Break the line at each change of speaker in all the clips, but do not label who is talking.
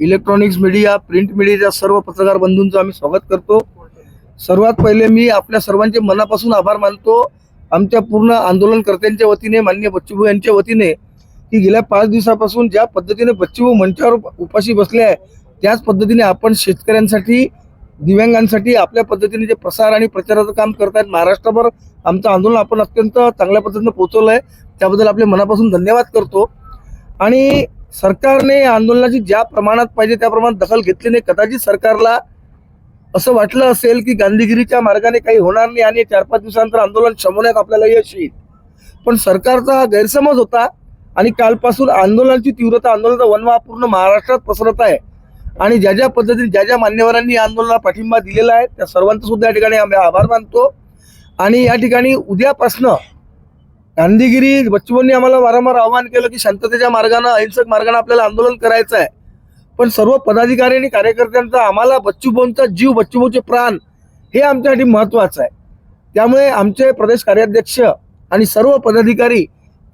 Electronics media print मीडियाच्या सर्व पत्रकार बंधूंचं आम्ही स्वागत करतो. सर्वात पहिले मी आपल्या सर्वांचे मनापासून आभार मानतो. आमच्या पूर्ण आंदोलनकर्त्यांच्या वतीने माननीय बच्चूभाऊ यांच्या वतीने की गेल्या पाच दिवसापासून ज्या पद्धतीने बच्चूभाऊ मंचावर उपाशी बसले आहे त्याच पद्धतीने आपण शेतकऱ्यांसाठी दिव्यांगांसाठी आपल्या पद्धतीने जे प्रसार आणि प्रचाराचं काम करतायत महाराष्ट्रभर आमचं आंदोलन आपण अत्यंत चांगल्या पद्धतीनं पोहोचवलं आहे त्याबद्दल आपले मनापासून धन्यवाद करतो. आणि सरकारने आंदोलनाची ज्या प्रमाणात पाहिजे त्या प्रमाणात दखल घेतली नाही कदाचित सरकारला असं वाटलं असेल की गांधीगिरीच्या मार्गाने काही होणार नाही आणि चार पाच दिवसानंतर आंदोलन शमवण्यात आपल्याला यश येईल. पण सरकारचा हा गैरसमज होता आणि कालपासून आंदोलनाची तीव्रता आंदोलनाचा वनवा पूर्ण महाराष्ट्रात पसरत आहे. आणि ज्या ज्या पद्धतीने ज्या ज्या मान्यवरांनी आंदोलनाला पाठिंबा दिलेला आहे त्या सर्वांचा सुद्धा या ठिकाणी आम्ही आभार मानतो. आणि या ठिकाणी उद्यापासनं गांधीगिरी बच्चूभाऊंनी आम्हाला वारंवार आवाहन केलं की शांततेच्या मार्गानं अहिंसक मार्गानं आपल्याला आंदोलन करायचं आहे. पण सर्व पदाधिकारी आणि कार्यकर्त्यांचा आम्हाला बच्चूभाऊंचा जीव बच्चूभाऊचे प्राण हे आमच्यासाठी महत्वाचं आहे. त्यामुळे आमचे प्रदेश कार्याध्यक्ष आणि सर्व पदाधिकारी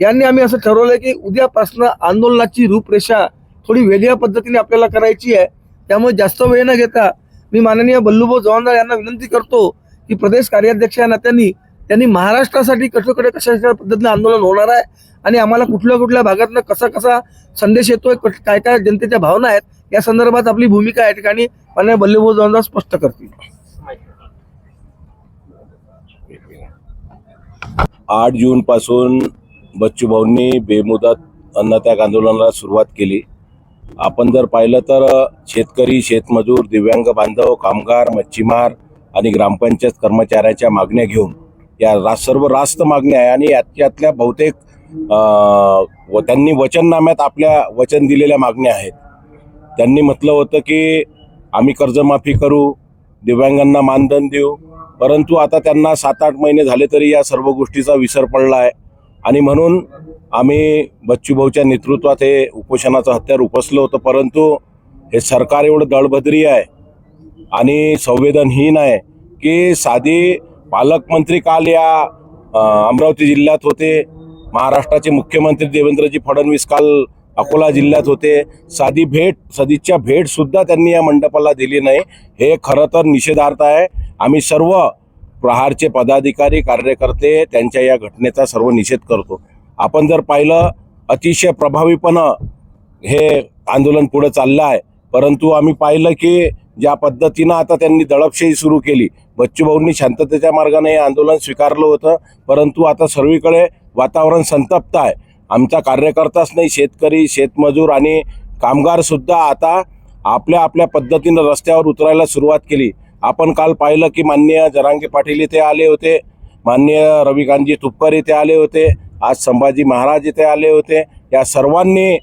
यांनी आम्ही असं ठरवलं की उद्यापासनं आंदोलनाची रूपरेषा थोडी वेगळ्या पद्धतीने आपल्याला करायची आहे. त्यामुळे जास्त वेळ न घेता मी माननीय बल्लूभाऊ जवानदार यांना विनंती करतो की प्रदेश कार्याध्यक्ष या नात्यांनी त्यांनी महाराष्ट्रासाठी कठोकडे कशा कशा पद्धतीनं आंदोलन होणार आहे? आणि आम्हाला कुठल्या कुठल्या भागातनं कसा कसा संदेश येतोय? काय काय जनतेच्या भावना आहेत? या संदर्भात आपली भूमिका या ठिकाणी माननीय बल्लूभाऊ जवानदार स्पष्ट करतील.
आठ जून पासून बच्चूभाऊंनी बेमुदत अन्नत्याग आंदोलनाला सुरुवात केली. आपण जर पाहिलं तर शेतकरी शेतमजूर दिव्यांग बांधव कामगार मच्छीमार आणि ग्रामपंचायत कर्मचाऱ्याच्या मागण्या घेऊन या रा सर्व रास्त मागण्या आहे आणि याच्यातल्या बहुतेक व त्यांनी वचननाम्यात आपल्या वचन दिलेल्या मागण्या आहेत. त्यांनी म्हटलं होतं की आम्ही कर्जमाफी करू दिव्यांगांना मानधन देऊ परंतु आता त्यांना सात आठ महिने झाले तरी या सर्व गोष्टीचा विसर पडला आहे. आणि म्हणून आम्ही बच्चूभाऊच्या नेतृत्वात हे उपोषणाचं हत्यार उपसलं होतं परंतु हे सरकार एवढं दळभद्री आहे आणि संवेदनहीन आहे की साधी पालकमंत्री काल या अमरावती जिल्ह्यात होते. महाराष्ट्राचे मुख्यमंत्री देवेंद्रजी फडणवीस काल अकोला जिल्ह्यात होते. साधी भेट सदिच्छा भेट सुद्धा त्यांनी या मंडपाला दिली नाही. हे खरं तर निषेधार्थ आहे. आम्ही सर्व प्रहारचे पदाधिकारी कार्यकर्ते त्यांच्या या घटनेचा सर्व निषेध करतो. आपण जर पाहिलं अतिशय प्रभावीपणं हे आंदोलन पुढे चाललं आहे. परंतु आम्ही पाहिलं की ज्या पद्धतीनं आता त्यांनी दडपशाही सुरू केली बच्चूभाऊंनी शांततेच्या मार्गाने हे आंदोलन स्वीकारलं होतं. परंतु आता सर्वीकडे वातावरण संतप्त आहे. आमचा कार्यकर्ताच नाही शेतकरी शेतमजूर आणि कामगारसुद्धा आता आपल्या आपल्या पद्धतीनं रस्त्यावर उतरायला सुरुवात केली. आपण काल पाहिलं की माननीय जरांगे पाटील इथे आले होते. माननीय रविकांतजी तुपकर इथे आले होते. आज संभाजी महाराज इथे आले होते. या सर्वांनी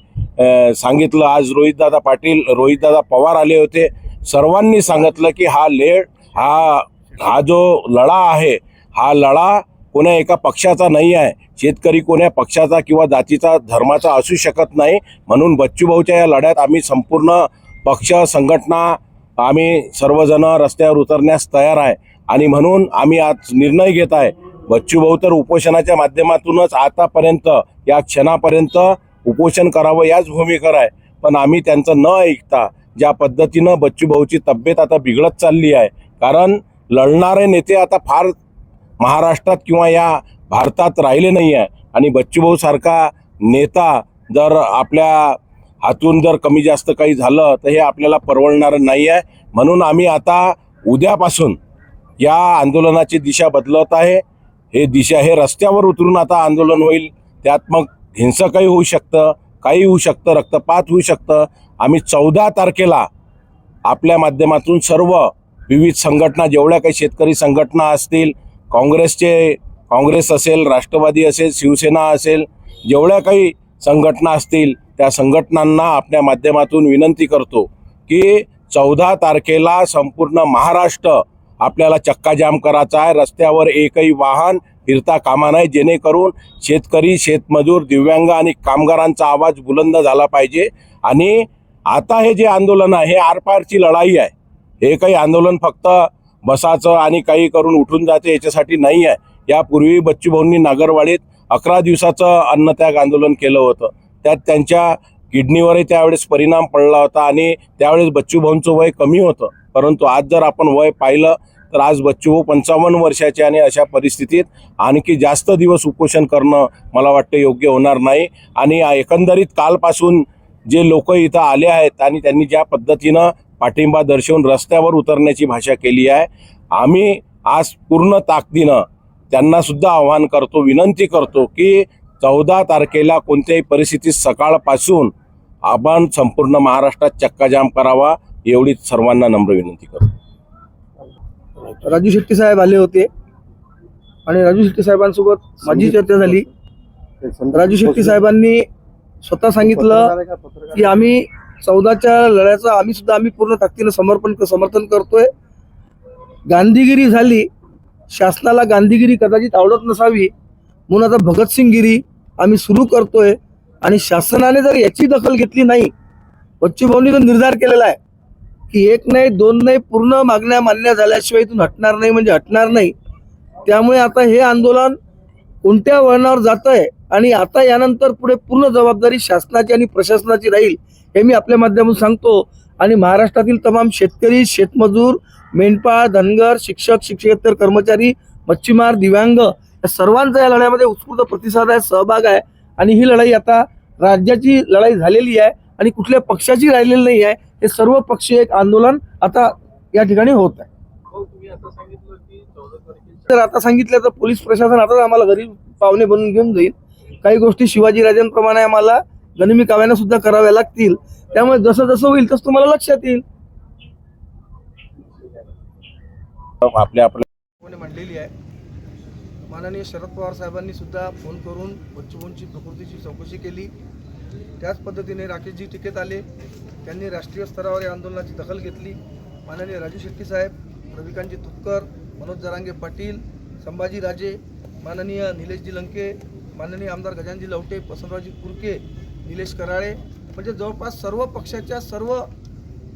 सांगितलं. आज रोहितदादा पाटील रोहितदादा पवार आले होते. सर्वांनी सांगितलं की हा लेड हा हा जो लढा आहे हा लढा कोण्या एका पक्षाचा नाही आहे. शेतकरी कोण्या पक्षाचा किंवा जातीचा धर्माचा असू शकत नाही. म्हणून बच्चूभाऊच्या या लढ्यात आम्ही संपूर्ण पक्ष संघटना आम्ही सर्वजण रस्त्यावर उतरण्यास तयार आहे. आणि म्हणून आम्ही आज निर्णय घेत आहे. बच्चूभाऊ तर उपोषणाच्या माध्यमातूनच आतापर्यंत या क्षणापर्यंत उपोषण करावं याच भूमिकेवर आहे. पण आम्ही त्यांचं न ऐकता ज्या पद्धतीनं बच्चूभाऊची तब्येत आता बिघडत चालली आहे. कारण लढणारे नेते आता फार महाराष्ट्रात किंवा या भारतात राहिले नाही आहे आणि बच्चूभाऊ सारखा नेता जर आपल्या हातून जर कमी जास्त काही झालं तर हे आपल्याला परवडणारं नाही आहे म्हणून आम्ही आता उद्यापासून या आंदोलनाची दिशा बदलत आहे. हे दिशा हे रस्त्यावर उतरून आता आंदोलन होईल. त्यात मग हिंसकही होऊ शकतं काही होऊ शकतं रक्तपात होऊ शकतं. आम्ही चौदा तारखेला आपल्या माध्यमातून सर्व विविध संघटना जेवढ्या काही शेतकरी संघटना असतील काँग्रेसचे काँग्रेस असेल राष्ट्रवादी असेल शिवसेना असेल जेवढ्या काही संघटना असतील त्या संघटनांना आपल्या माध्यमातून विनंती करतो की चौदा तारखेला संपूर्ण महाराष्ट्र आपल्याला चक्काजाम करायचा आहे. रस्त्यावर एकही वाहन फिरता कामा नाही जेणेकरून शेतकरी शेतमजूर दिव्यांग आणि कामगारांचा आवाज बुलंद झाला पाहिजे. आणि आता हे जे आंदोलन आहे हे आरपारची लढाई आहे. हे काही आंदोलन फक्त बसाचं आणि काही करून उठून जाते याच्यासाठी नाही आहे. यापूर्वी बच्चूभाऊंनी नागरवाडीत अकरा दिवसाचं अन्नत्याग आंदोलन केलं होतं. त्यात त्यांच्या किडनीवरही त्यावेळेस परिणाम पडला होता आणि त्यावेळेस बच्चूभाऊंचं वय कमी होतं. परंतु आज जर आपण वय पाहिलं तर आज बच्चूभाऊ पंचावन्न वर्षाचे आणि अशा परिस्थितीत आणखी जास्त दिवस उपोषण करणं मला वाटतं योग्य होणार नाही. आणि एकंदरीत कालपासून जे लोक इथं आले आहेत आणि त्यांनी ज्या पद्धतीनं पाठिंबा दर्शवून रस्त्यावर उतरण्याची भाषा केली आहे. आम्ही आज पूर्ण ताकदीनं त्यांना सुद्धा आवाहन करतो विनंती करतो की चौदा तारखेला कोणत्याही परिस्थितीत सकाळपासून आपण संपूर्ण महाराष्ट्रात चक्काजाम करावा एवढीच सर्वांना नम्र विनंती करतो.
राजू शेट्टी साहेब आले होते आणि राजू शेट्टी साहेबांसोबत माझी चर्चा झाली. राजू शेट्टी साहेबांनी स्वतः सांगितलं की आम्ही चौदाच्या लढ्याचं आम्ही सुद्धा आम्ही पूर्ण ताकदीनं समर्पण समर्थन करतोय. गांधीगिरी झाली शासनाला गांधीगिरी कदाचित आवडत नसावी म्हणून आता भगतसिंगगिरी आम्ही सुरू करतोय. आणि शासनाने जर याची दखल घेतली नाही बच्चूभाऊंनी जो निर्धार केलेला आहे की एक नाही दोन नाही पूर्ण मागण्या मान्य झाल्याशिवाय इथून हटणार नाही म्हणजे हटणार नाही. त्यामुळे आता हे आंदोलन कोणत्या वळणावर जात आहे आणि आता यानंतर पुढे पूर्ण जबाबदारी शासनाची आणि प्रशासनाची राहील हे मी आपल्या माध्यमातून सांगतो. आणि महाराष्ट्रातील तमाम शेतकरी शेतमजूर मेंढपाळ धनगर शिक्षक शिक्षकेतर कर्मचारी मच्छीमार दिव्यांग या सर्वांचा या लढ्यामध्ये उत्स्फूर्त प्रतिसाद आहे सहभाग आहे. आणि ही लढाई आता राज्याची लढाई झालेली आहे आणि कुठल्या पक्षाची राहिलेली नाही आहे. हे सर्व पक्ष एक आंदोलन आता या ठिकाणी होत आहे. तर आता सांगितलं तर पोलीस प्रशासन आता आम्हाला घरी पाहुणे बनवून घेऊन जाईल. काही गोष्टी शिवाजी राजांप्रमाणे आम्हाला गनिमी काव्यानं सुद्धा कराव्या लागतील. त्यामुळे जसं जसं होईल तसं तुम्हाला लक्षात येईल.
आपल्या आपल्या
मांडलेली आहे. माननीय शरद पवार साहेबांनी सुद्धा फोन करून बच्चूभाऊंची प्रकृतीची चौकशी केली. त्याच पद्धतीने राकेशजी टिकेत आले. त्यांनी राष्ट्रीय स्तरावर या आंदोलनाची दखल घेतली. माननीय राजू शेट्टी साहेब रविकांतजी तुपकर मनोज जरांगे पाटील संभाजी राजे माननीय निलेशजी लंके माननीय आमदार गजानजी लवटे वसंतरावजी कुरके निलेश कराळे. म्हणजे जवळपास सर्व पक्षाच्या सर्व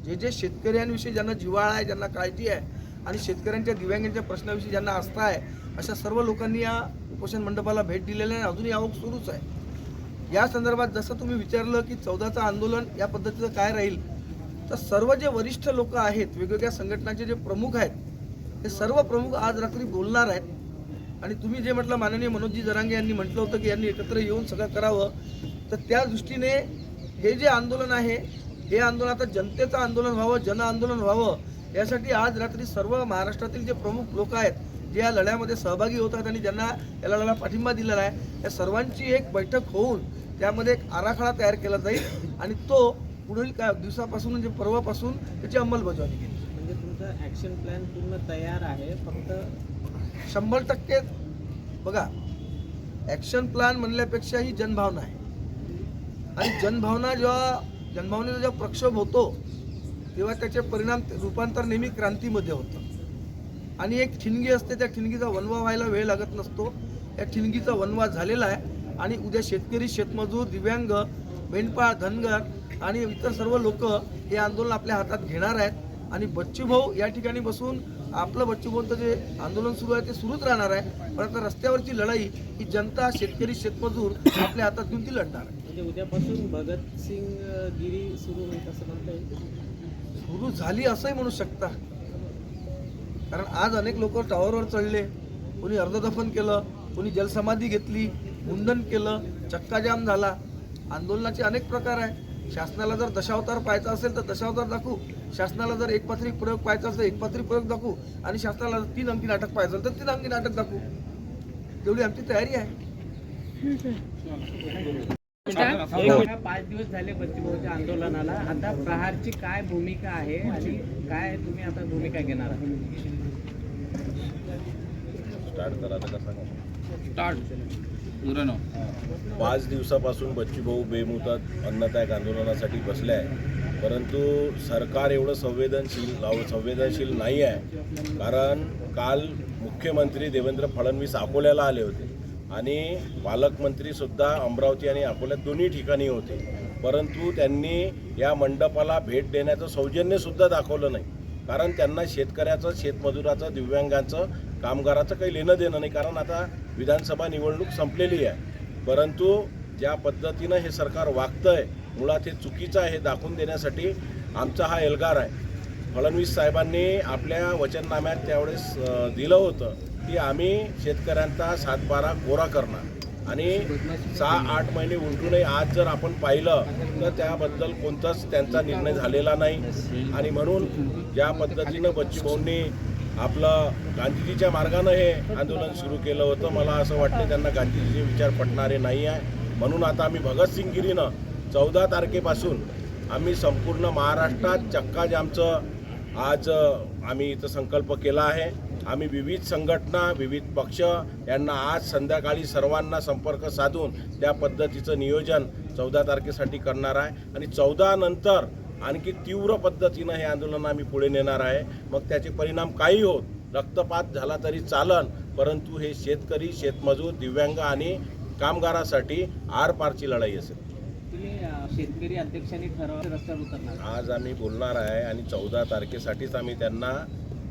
जे जे शेतकऱ्यांविषयी ज्यांना जिव्हाळा आहे ज्यांना काळजी आहे आणि शेतकऱ्यांच्या दिव्यांगांच्या प्रश्नाविषयी ज्यांना आस्था आहे अशा सर्व लोकांनी या उपोषण मंडपाला भेट दिलेली आहे अजूनही आवक सुरूच आहे. या संदर्भात जसं तुम्ही विचारलं की चौदाचं आंदोलन या पद्धतीचं काय राहील तर सर्व जे वरिष्ठ लोक आहेत वेगवेगळ्या संघटनांचे जे प्रमुख आहेत ते सर्व प्रमुख आज रात्री बोलणार आहेत. आणि तुम्ही जे म्हटलं माननीय मनोजी जरांगे यांनी म्हटलं होतं की यांनी एकत्र येऊन सगळं करावं. तर त्या दृष्टीने हे जे आंदोलन आहे हे आंदोलन आता जनतेचं आंदोलन व्हावं जन आंदोलन व्हावं यासाठी आज रात्री सर्व महाराष्ट्रातील जे प्रमुख लोक आहेत जे या लढ्यामध्ये सहभागी होत आहेत आणि ज्यांना या लढ्याला पाठिंबा दिलेला आहे या सर्वांची एक बैठक होऊन त्यामध्ये एक आराखडा तयार केला जाईल आणि तो पुढील काय दिवसापासून म्हणजे परवापासून त्याची अंमलबजावणी केली
म्हणजे तुमचा ॲक्शन प्लॅन पूर्ण तयार आहे फक्त
शंभर टक्के बघा ॲक्शन प्लॅन म्हणल्यापेक्षा ही जनभावना आहे. आणि जनभावना जेव्हा जनभावनेचा जेव्हा प्रक्षोभ होतो तेव्हा त्याचे परिणाम रूपांतर नेहमी क्रांतीमध्ये होतं. आणि एक ठिणगी असते त्या ठिणगीचा वनवा व्हायला वेळ लागत नसतो. या ठिणगीचा वनवा झालेला आहे आणि उद्या शेतकरी शेतमजूर दिव्यांग मेंढपाळ धनगर आणि इतर सर्व लोक हे आंदोलन आपल्या हातात घेणार आहेत. आणि बच्चूभाऊ या ठिकाणी बसून आपलं बच्चूभाऊंचं जे आंदोलन सुरू आहे ते सुरूच राहणार आहे. पण आता रस्त्यावरची लढाई ही जनता शेतकरी शेतमजूर आपल्या हातात घेऊन ती लढणार आहे.
म्हणजे उद्यापासून भगतसिंग गिरी सुरू होईल असं म्हणता येईल?
सुरू झाली असंही म्हणू शकता. कारण आज अनेक लोक टावरवर चढले. कोणी अर्धदफन केलं कोणी जलसमाधी घेतली मुंडन केलं चक्काजाम झाला. आंदोलनाचे अनेक प्रकार आहे. शासनाला जर दशावतार पाहायचा असेल तर दशावतार दाखवू. शासनाला जर एकपात्री प्रयोग पाहायचा असेल एकपात्री प्रयोग दाखवू आणि शासनाला जर तीन अंकी नाटक पाहायचं असेल तर तीन अंकी नाटक दाखवू. तेवढी आमची तयारी आहे.
पाच दिवस झाले बच्चूभाऊच्या आंदोलनाला. आता प्रहारची काय भूमिका आहे आणि काय तुम्ही आता भूमिका घेणार आहात?
स्टार्ट करा आता कसा
मुरानो
पाच दिवसापासून बच्चूभाऊ बेमुदत अन्नत्याग आंदोलनासाठी बसले आहे परंतु सरकार एवढं संवेदनशील लाव- संवेदनशील नाही आहे. कारण काल मुख्यमंत्री देवेंद्र फडणवीस अकोल्याला आले होते. आणि पालकमंत्रीसुद्धा अमरावती आणि अकोल्यात दोन्ही ठिकाणी होते. परंतु त्यांनी या मंडपाला भेट देण्याचं सौजन्यसुद्धा दाखवलं नाही. कारण त्यांना शेतकऱ्याचं शेतमजुराचं दिव्यांगांचं कामगाराचं काही लेणं देणं नाही. कारण आता विधानसभा निवडणूक संपलेली आहे. परंतु ज्या पद्धतीनं हे सरकार वागतं आहे मुळात हे चुकीचं आहे हे दाखवून देण्यासाठी आमचा हा एल्गार आहे. फडणवीस साहेबांनी आपल्या वचननाम्यात त्यावेळेस दिलं होतं की आम्ही शेतकऱ्यांचा सातबारा गोरा करणार. आणि सहा आठ महिने उलटूनही आज जर आपण पाहिलं तर त्याबद्दल कोणताच त्यांचा निर्णय झालेला नाही. आणि म्हणून ज्या पद्धतीनं बच्चूभाऊंनी आपलं गांधीजीच्या मार्गानं हे आंदोलन सुरू केलं होतं मला असं वाटतं त्यांना गांधीजीचे विचार पटणारे नाही आहे. म्हणून आता आम्ही भगतसिंगगिरीनं चौदा तारखेपासून आम्ही संपूर्ण महाराष्ट्रात चक्काजामचं आज आम्ही इथं संकल्प केला आहे. आम्ही विविध संघटना विविध पक्ष यांना आज संध्याकाळी सर्वांना संपर्क साधून त्या पद्धतीचं नियोजन चौदा तारखेसाठी करणार आहे. आणि चौदा नंतर आणखी तीव्र पद्धतीनं हे आंदोलन आम्ही पुढे नेणार आहे. मग त्याचे परिणाम काही होत रक्तपात झाला तरी चालन परंतु हे शेतकरी शेतमजूर दिव्यांग आणि कामगारासाठी आरपारची लढाई असेल.
तुम्ही शेतकरी अध्यक्षांनी ठरवलं रस्त्यावर उतरणार.
आज आम्ही बोलणार आहे आणि चौदा तारखेसाठीच आम्ही त्यांना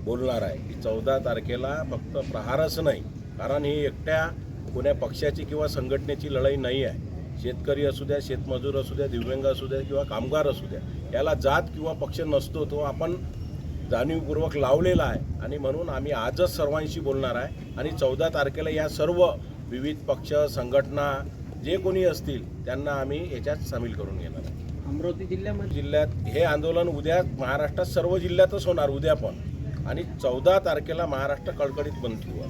बोलणार आहे की चौदा तारखेला फक्त प्रहारच नाही कारण ही एकट्या कोण्या पक्षाची किंवा संघटनेची लढाई नाही आहे. शेतकरी असू द्या शेतमजूर असू द्या दिव्यांग असू द्या किंवा कामगार असू द्या याला जात किंवा पक्ष नसतो तो आपण जाणीवपूर्वक लावलेला आहे. आणि म्हणून आम्ही आजच सर्वांशी बोलणार आहे आणि चौदा तारखेला या सर्व विविध पक्ष संघटना जे कोणी असतील त्यांना आम्ही याच्यात सामील करून घेणार आहे.
अमरावती जिल्ह्यामध्ये?
जिल्ह्यात हे आंदोलन उद्या महाराष्ट्रात सर्व जिल्ह्यातच होणार उद्या पण. आणि चौदा तारखेला महाराष्ट्र कडकडीत बंद ठेवू